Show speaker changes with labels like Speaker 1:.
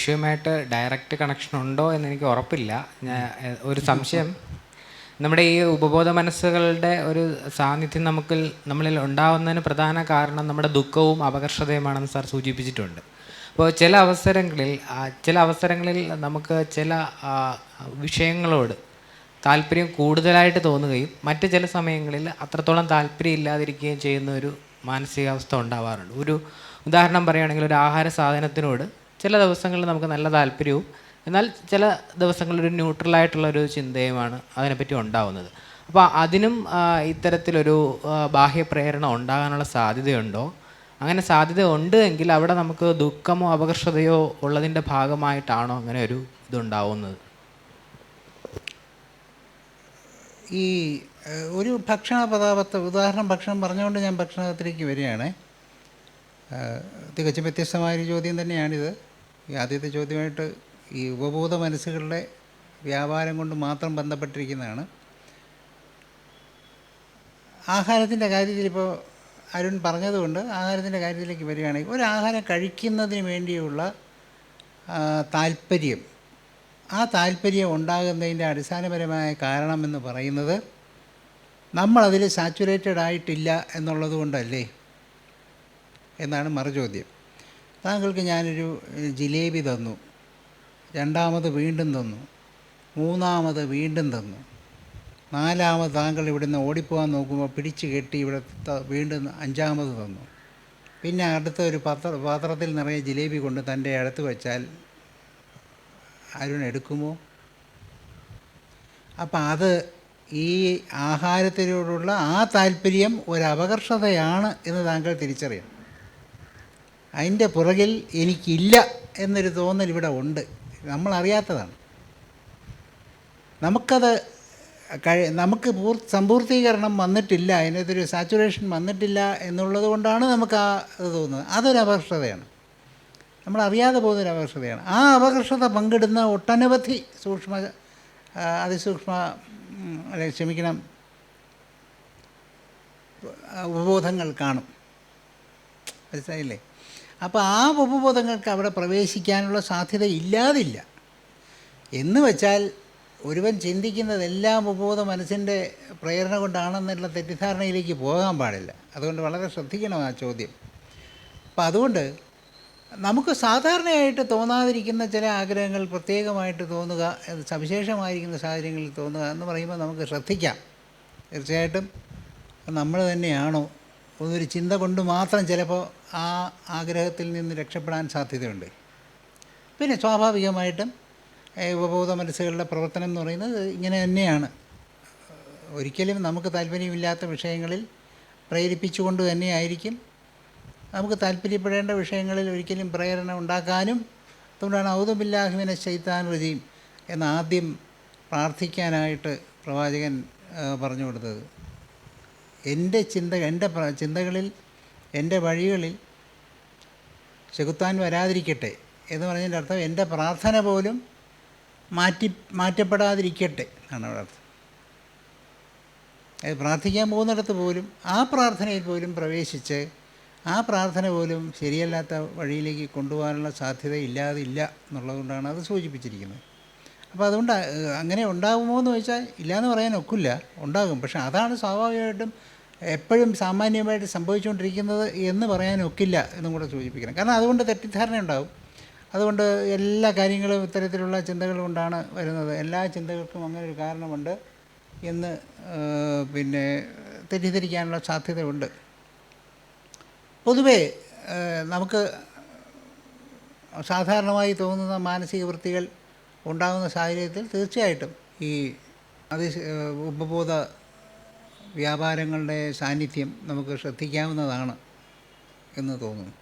Speaker 1: ഈശോയുമായിട്ട് direct connection ഉണ്ടോ എന്ന് എനിക്ക് ഉറപ്പില്ല. ഞാൻ ഒരു സംശയം. നമ്മുടെ ഈ ഉപബോധ മനസ്സുകളുടെ ഒരു സാന്നിധ്യം നമുക്ക് നമ്മളിൽ ഉണ്ടാവുന്നതിന് പ്രധാന കാരണം നമ്മുടെ ദുഃഖവും അപകർഷതയുമാണെന്ന് സാർ സൂചിപ്പിച്ചിട്ടുണ്ട്. അപ്പോൾ ചില അവസരങ്ങളിൽ ചില അവസരങ്ങളിൽ നമുക്ക് ചില വിഷയങ്ങളോട് താല്പര്യം കൂടുതലായിട്ട് തോന്നുകയും മറ്റ് ചില സമയങ്ങളിൽ അത്രത്തോളം താല്പര്യം ഇല്ലാതിരിക്കുകയും ചെയ്യുന്ന ഒരു മാനസികാവസ്ഥ ഉണ്ടാവാറുണ്ട്. ഒരു ഉദാഹരണം പറയുകയാണെങ്കിൽ ഒരു ആഹാര സാധനത്തിനോട് ചില ദിവസങ്ങളിൽ നമുക്ക് നല്ല താല്പര്യവും എന്നാൽ ചില ദിവസങ്ങളിൽ ഒരു ന്യൂട്രലായിട്ടുള്ള ഒരു ചിന്തയുമാണ് അതിനെപ്പറ്റി ഉണ്ടാവുന്നത്. അപ്പോൾ അതിനും ഇത്തരത്തിലൊരു ബാഹ്യ പ്രേരണ ഉണ്ടാകാനുള്ള സാധ്യതയുണ്ടോ? അങ്ങനെ സാധ്യത ഉണ്ട് എങ്കിൽ അവിടെ നമുക്ക് ദുഃഖമോ അപകർഷതയോ ഉള്ളതിന്റെ ഭാഗമായിട്ടാണോ അങ്ങനെ ഒരു ഇതുണ്ടാവുന്നത്?
Speaker 2: ഈ ഒരു ഭക്ഷണ പദാർത്ഥ ഉദാഹരണം ഭക്ഷണം പറഞ്ഞുകൊണ്ട് ഞാൻ ഭക്ഷണത്തിലേക്ക് വരികയാണ്. തികച്ചും വ്യത്യസ്തമായൊരു ചോദ്യം തന്നെയാണിത്. ഈ ആദ്യത്തെ ചോദ്യമായിട്ട് ഈ ഉപബോധ മനസ്സുകളുടെ വ്യാപാരം കൊണ്ട് മാത്രം ബന്ധപ്പെട്ടിരിക്കുന്നതാണ്. ആഹാരത്തിന്റെ കാര്യത്തിൽ ഇപ്പോൾ അരുൺ പറഞ്ഞതുകൊണ്ട് ആഹാരത്തിന്റെ കാര്യത്തിലേക്ക് വരികയാണെങ്കിൽ ഒരു ആഹാരം കഴിക്കുന്നതിന് വേണ്ടിയുള്ള താല്പര്യം ആ താല്പര്യം ഉണ്ടാകുന്നതിന്റെ അടിസ്ഥാനപരമായ കാരണമെന്ന് പറയുന്നത് നമ്മളതിൽ സാച്ചുറേറ്റഡ് ആയിട്ടില്ല എന്നുള്ളത് കൊണ്ടല്ലേ എന്നാണ് മറുചോദ്യം. താങ്കൾക്ക് ഞാനൊരു ജിലേബി തന്നു. രണ്ടാമത് വീണ്ടും തന്നു. മൂന്നാമത് വീണ്ടും തന്നു. നാലാമത് താങ്കൾ ഇവിടുന്ന് ഓടിപ്പോകാൻ നോക്കുമ്പോൾ പിടിച്ച് കെട്ടി ഇവിടെ വീണ്ടും അഞ്ചാമത് തന്നു. പിന്നെ അടുത്ത ഒരു പത്ര പാത്രത്തിൽ നിറയെ ജിലേബി കൊണ്ട് തന്റെ അടുത്ത് വെച്ചാൽ അരുൺ എടുക്കുമോ? അപ്പം അത് ഈ ആഹാരത്തിനോടുള്ള ആ താല്പര്യം ഒരു അപകർഷതയാണ് എന്ന് താങ്കൾ തിരിച്ചറിയണം. അതിന്റെ പുറകിൽ എനിക്കില്ല എന്നൊരു തോന്നൽ ഇവിടെ ഉണ്ട്. നമ്മളറിയാത്തതാണ്. നമുക്കത് കഴി നമുക്ക് പൂർ സമ്പൂർത്തീകരണം വന്നിട്ടില്ല അതിനകത്തൊരു സാച്ചുറേഷൻ വന്നിട്ടില്ല എന്നുള്ളത് കൊണ്ടാണ് നമുക്ക് ആ ഇത് തോന്നുന്നത്. അതൊരു അപകർഷതയാണ്. നമ്മൾ അറിയാതെ പോകുന്നൊരു അപകർഷതയാണ്. ആ അപകർഷത പങ്കിടുന്ന ഒട്ടനവധി സൂക്ഷ്മ അതിസൂക്ഷ്മ അല്ലെ ക്ഷമിക്കണം ഉപബോധങ്ങൾ കാണും. മനസ്സിലായില്ലേ? അപ്പോൾ ആ ഉപബോധങ്ങൾക്ക് അവിടെ പ്രവേശിക്കാനുള്ള സാധ്യത ഇല്ലാതില്ല. എന്ന് വെച്ചാൽ ഒരുവൻ ചിന്തിക്കുന്നതെല്ലാം ഉപബോധ മനസ്സിന്റെ പ്രേരണ കൊണ്ടാണെന്നുള്ള തെറ്റിദ്ധാരണയിലേക്ക് പോകാൻ പാടില്ല. അതുകൊണ്ട് വളരെ ശ്രദ്ധിക്കണം ആ ചോദ്യം. അപ്പം അതുകൊണ്ട് നമുക്ക് സാധാരണയായിട്ട് തോന്നാതിരിക്കുന്ന ചില ആഗ്രഹങ്ങൾ പ്രത്യേകമായിട്ട് തോന്നുക സവിശേഷമായിരിക്കുന്ന സാഹചര്യങ്ങളിൽ തോന്നുക എന്ന് പറയുമ്പോൾ നമുക്ക് ശ്രദ്ധിക്കാം. തീർച്ചയായിട്ടും നമ്മൾ തന്നെയാണോ ഒരു ചിന്ത കൊണ്ട് മാത്രം ചിലപ്പോൾ ആ ആഗ്രഹത്തിൽ നിന്ന് രക്ഷപ്പെടാൻ സാധ്യതയുണ്ട്. പിന്നെ സ്വാഭാവികമായിട്ടും ഉപബോധ മനസ്സുകളുടെ പ്രവർത്തനം എന്ന് പറയുന്നത് ഇങ്ങനെ തന്നെയാണ്. ഒരിക്കലും നമുക്ക് താല്പര്യമില്ലാത്ത വിഷയങ്ങളിൽ പ്രേരിപ്പിച്ചുകൊണ്ട് തന്നെയായിരിക്കും നമുക്ക് താല്പര്യപ്പെടേണ്ട വിഷയങ്ങളിൽ ഒരിക്കലും പ്രേരണ ഉണ്ടാക്കാനും അതുകൊണ്ടാണ് ഔദബില്ലാഹുവിനെ ശൈത്താൻ റജീം എന്ന് ആദ്യം പ്രാർത്ഥിക്കാനായിട്ട് പ്രവാചകൻ പറഞ്ഞു കൊടുത്തത്. എന്റെ ചിന്ത എന്റെ ചിന്തകളിൽ എന്റെ വഴികളിൽ ചെകുത്താൻ വരാതിരിക്കട്ടെ എന്ന് പറഞ്ഞതിന്റെ അർത്ഥം എന്റെ പ്രാർത്ഥന പോലും മാറ്റി മാറ്റപ്പെടാതിരിക്കട്ടെ എന്നാണ് അവിടെ അർത്ഥം. അത് പ്രാർത്ഥിക്കാൻ പോകുന്നിടത്ത് പോലും ആ പ്രാർത്ഥനയിൽ പോലും പ്രവേശിച്ച് ആ പ്രാർത്ഥന പോലും ശരിയല്ലാത്ത വഴിയിലേക്ക് കൊണ്ടുപോകാനുള്ള സാധ്യത ഇല്ലാതില്ല എന്നുള്ളതുകൊണ്ടാണ് അത് സൂചിപ്പിച്ചിരിക്കുന്നത്. അപ്പോൾ അതുകൊണ്ട് അങ്ങനെ ഉണ്ടാകുമോ എന്ന് ചോദിച്ചാൽ ഇല്ലയെന്ന് പറയാൻ ഒക്കില്ല. ഉണ്ടാകും. പക്ഷേ അതാണ് സ്വാഭാവികമായിട്ടും എപ്പോഴും സാമാന്യമായിട്ട് സംഭവിച്ചുകൊണ്ടിരിക്കുന്നത് എന്ന് പറയാൻ ഒക്കില്ല എന്നും കൂടെ സൂചിപ്പിക്കണം. കാരണം അതുകൊണ്ട് തെറ്റിദ്ധാരണ ഉണ്ടാകും അതുകൊണ്ട് എല്ലാ കാര്യങ്ങളും ഇത്തരത്തിലുള്ള ചിന്തകൾ കൊണ്ടാണ് വരുന്നത്. എല്ലാ ചിന്തകൾക്കും അങ്ങനെ ഒരു കാരണമുണ്ട് എന്ന് പിന്നെ തെറ്റിദ്ധരിക്കാനുള്ള സാധ്യതയുണ്ട്. പൊതുവേ നമുക്ക് സാധാരണമായി തോന്നുന്ന മാനസിക വൃത്തികൾ ഉണ്ടാകുന്ന സാഹചര്യത്തിൽ തീർച്ചയായിട്ടും ഈ അതി ഉപബോധ വ്യാപാരങ്ങളുടെ സാന്നിധ്യം നമുക്ക് ശ്രദ്ധിക്കാവുന്നതാണ് എന്ന് തോന്നുന്നു.